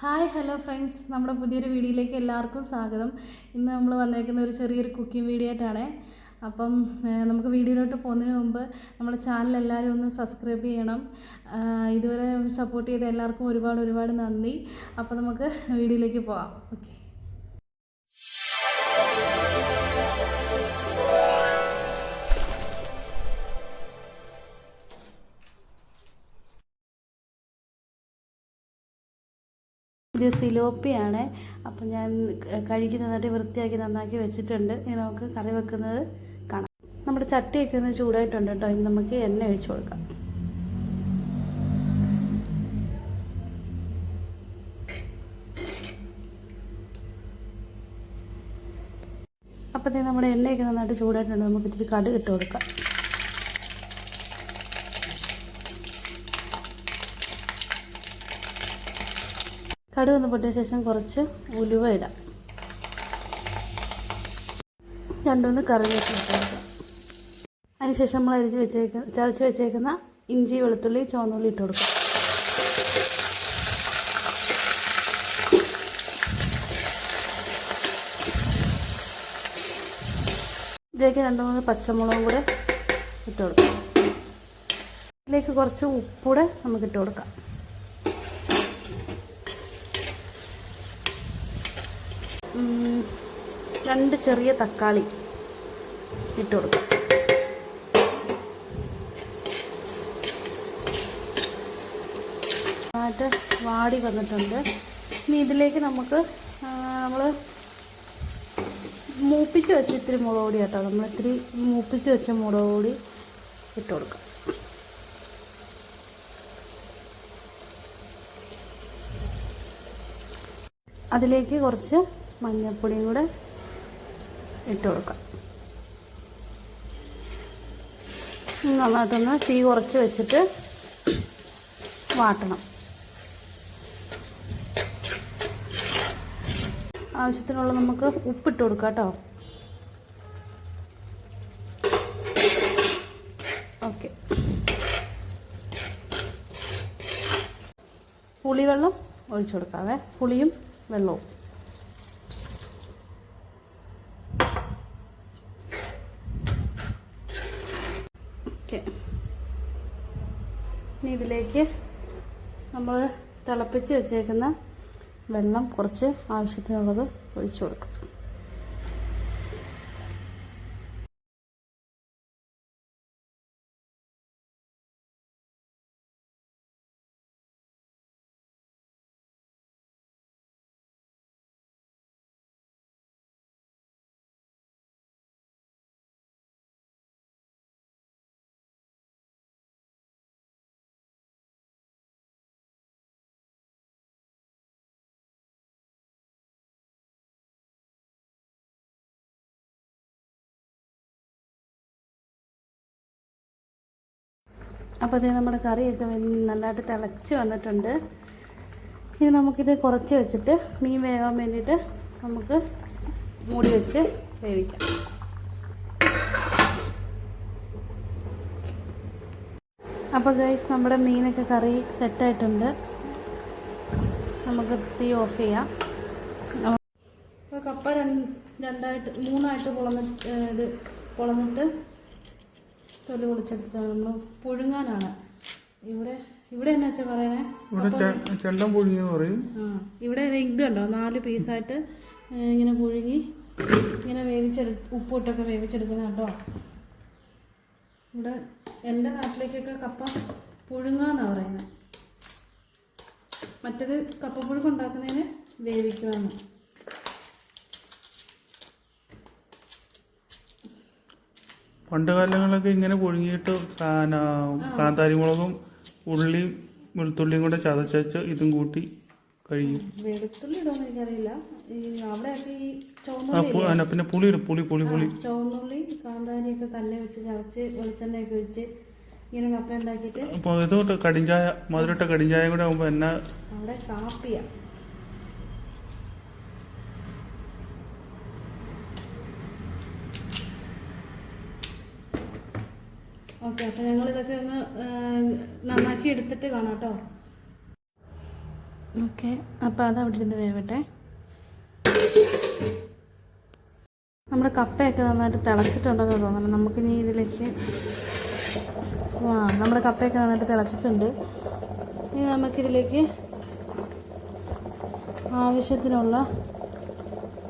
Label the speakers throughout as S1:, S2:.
S1: hi hello friends നമ്മുടെ പുതിയൊരു വീഡിയോയിലേക്ക് എല്ലാവർക്കും സ്വാഗതം ഇന്ന് നമ്മൾ വന്നേക്കുന്ന ഒരു ചെറിയൊരു കുക്കിംഗ് വീഡിയോ ആയിട്ടാണ് അപ്പം നമുക്ക് വീഡിയോയിലോട്ട് പോകുന്നതിന് മുമ്പ് നമ്മുടെ ചാനൽ എല്ലാവരും ഒന്ന് സബ്സ്ക്രൈബ് ചെയ്യണം ഇതുവരെ സപ്പോർട്ട് ചെയ്ത എല്ലാവർക്കും ഒരുപാട് ഒരുപാട് നന്ദി അപ്പോൾ നമുക്ക് വീഡിയോയിലേക്ക് പോകാം ഓക്കെ ഇത് സിലോപ്പിയാണ് അപ്പം ഞാൻ കഴുകി നന്നായിട്ട് വൃത്തിയാക്കി നന്നാക്കി വെച്ചിട്ടുണ്ട് ഇനി നമുക്ക് കറി വെക്കുന്നത് കാണാം നമ്മുടെ ചട്ടിയൊക്കെ ഒന്ന് ചൂടായിട്ടുണ്ട് കേട്ടോ ഇനി നമുക്ക് എണ്ണ ഒഴിച്ചു കൊടുക്കാം അപ്പം നമ്മുടെ എണ്ണയൊക്കെ നന്നായിട്ട് ചൂടായിട്ടുണ്ട് നമുക്ക് ഇച്ചിരി കടുക് കൊടുക്കാം കടുക് ഒന്ന് പൊട്ടിയ ശേഷം കുറച്ച് ഉലുവ ഇടാം രണ്ടുമൂന്ന് കറിവേപ്പില ഇട്ടെടുക്കാം അതിനുശേഷം നമ്മൾ അരിച്ച് വെച്ചേക്കുന്ന ചതച്ച് വെച്ചേക്കുന്ന ഇഞ്ചി വെളുത്തുള്ളി ചുവന്നുള്ളി ഇട്ട് കൊടുക്കാം ഇതിലേക്ക് രണ്ടു മൂന്ന് പച്ചമുളകും കൂടെ ഇട്ട് കൊടുക്കാം ഇതിലേക്ക് കുറച്ച് ഉപ്പൂടെ നമുക്ക് ഇട്ട് കൊടുക്കാം രണ്ട് ചെറിയ തക്കാളി ഇട്ട് കൊടുക്കും നന്നായിട്ട് വാടി വന്നിട്ടുണ്ട് ഇനി ഇതിലേക്ക് നമുക്ക് നമ്മൾ മൂപ്പിച്ച് വെച്ച് ഇത്തിരി മുളക് പൊടി കേട്ടോ നമ്മൾ ഇത്തിരി മൂപ്പിച്ച് വെച്ച മുളക് പൊടി ഇട്ട് കൊടുക്കാം അതിലേക്ക് കുറച്ച് മഞ്ഞൾപ്പൊടിയും കൂടെ ഇട്ട് കൊടുക്കാം നന്നായിട്ടൊന്ന് തീ കുറച്ച് വെച്ചിട്ട് വാട്ടണം ആവശ്യത്തിനുള്ള നമുക്ക് ഉപ്പിട്ട് കൊടുക്കാം കേട്ടോ ഓക്കെ പുളിവെള്ളം ഒഴിച്ചു കൊടുക്കാവേ പുളിയും വെള്ളവും ഓക്കെ ഇനി ഇതിലേക്ക് നമ്മൾ തിളപ്പിച്ച് വെച്ചേക്കുന്ന വെള്ളം കുറച്ച് ആവശ്യത്തിനുള്ളത് ഒഴിച്ചു കൊടുക്കും അപ്പോൾ അതേ നമ്മുടെ കറിയൊക്കെ നന്നായിട്ട് തിളച്ച് വന്നിട്ടുണ്ട് ഇനി നമുക്കിത് കുറച്ച് വെച്ചിട്ട് മീൻ വേകാൻ വേണ്ടിയിട്ട് നമുക്ക് മൂടി വെച്ച് വേവിക്കാം അപ്പോൾ ഗൈസ് നമ്മുടെ മീനൊക്കെ കറി സെറ്റായിട്ടുണ്ട് നമുക്ക് തീ ഓഫ് ചെയ്യാം അപ്പോൾ കപ്പ രണ്ടായിട്ട് മൂന്നായിട്ട് പൊളന്നിട്ട് ഇത് പൊളന്നിട്ട് തൊല് പൊളിച്ചെടുത്ത് നമ്മൾ പുഴുങ്ങാനാണ് ഇവിടെ ഇവിടെ എന്നാ വെച്ചാൽ പറയണേ
S2: ഇവിടെ ചെണ്ടം പുഴുങ്ങിയെന്ന് പറയും
S1: ഇവിടെ ഇത് കണ്ടോ നാല് പീസായിട്ട് ഇങ്ങനെ പുഴുങ്ങി ഇങ്ങനെ വേവിച്ചെടു ഉപ്പിട്ടൊക്കെ വേവിച്ചെടുക്കുന്ന കേട്ടോ ഇവിടെ എൻ്റെ നാട്ടിലേക്കൊക്കെ കപ്പ പുഴുങ്ങാന്നാണ് പറയുന്നത് മറ്റേത് കപ്പപ്പുഴുക്കുണ്ടാക്കുന്നതിന് വേവിക്കുവാണ്
S2: പണ്ട് കാലങ്ങളിലൊക്കെ ഇങ്ങനെ പുഴുങ്ങിയിട്ട് കാന്താരിമുളകും ഉള്ളിയും വെളുത്തുള്ളിയും കൂടെ ചതച്ചച്ച് ഇതും കൂട്ടി കഴിയും
S1: വെളുത്തുള്ളി ഇടുമെന്ന്
S2: പിന്നെ പുളി ഇടും പുളി പുളി പുളി
S1: ചുവന്നുള്ളി കാന്താരിയൊക്കെ കല്ല് വെച്ച് ചതച്ച് ഒക്കെ ഒഴിച്ച് ഇങ്ങനെ കപ്പ ഉണ്ടാക്കിയിട്ട്
S2: അപ്പോൾ കടിഞ്ചായ മധുരട്ട കടിഞ്ചായ കൂടെ ആകുമ്പോൾ എന്നാ
S1: അവിടെ കാപ്പിയാ ഓക്കെ അപ്പോൾ ഇതൊക്കെ ഒന്ന് നന്നാക്കി എടുത്തിട്ട് കാണാം കേട്ടോ ഓക്കെ അപ്പോൾ അത് അവിടെ ഇരുന്ന് വേവട്ടെ നമ്മുടെ കപ്പയൊക്കെ നന്നായിട്ട് തിളച്ചിട്ടുണ്ടെന്ന് നമുക്ക് നമുക്കിനി ഇതിലേക്ക് ആ നമ്മുടെ കപ്പയൊക്കെ നന്നായിട്ട് തിളച്ചിട്ടുണ്ട് ഇനി നമുക്കിതിലേക്ക് ആവശ്യത്തിനുള്ള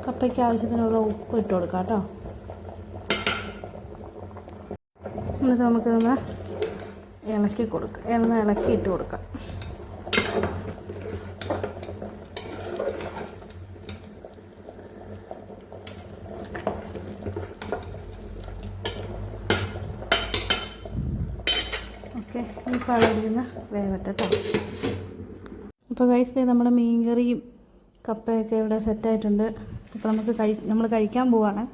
S1: കപ്പയ്ക്ക് ആവശ്യത്തിനുള്ള ഉപ്പ് ഇട്ട് കൊടുക്കാം കേട്ടോ എന്നിട്ട് നമുക്കിതൊന്ന് ഇളക്കി കൊടുക്കാം എണ്ണ ഇളക്കി ഇട്ട് കൊടുക്കാം ഓക്കെ ഈ പഴയിരുന്ന് വേവട്ടെ കേട്ടോ ഇപ്പോൾ നമ്മുടെ മീൻകറിയും കപ്പയൊക്കെ ഇവിടെ സെറ്റായിട്ടുണ്ട് അപ്പോൾ നമുക്ക് കഴി നമ്മൾ കഴിക്കാൻ പോവാണ്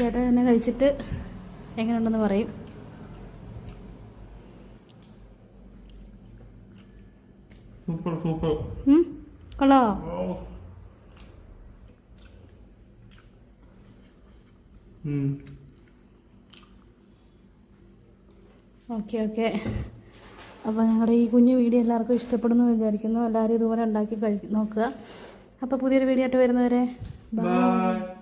S1: ചേട്ടൻ തന്നെ കഴിച്ചിട്ട് എങ്ങനെയുണ്ടെന്ന് പറയും സൂപ്പർ സൂപ്പർ ഓക്കെ ഓക്കെ അപ്പോൾ ഞങ്ങളുടെ ഈ കുഞ്ഞു വീഡിയോ എല്ലാവർക്കും ഇഷ്ടപ്പെടുന്നു വിചാരിക്കുന്നു എല്ലാവരും ഇതുപോലെ ഉണ്ടാക്കി കഴി നോക്കുക അപ്പോൾ പുതിയൊരു വീഡിയോ ആയിട്ട് വരുന്നവരെ ബൈ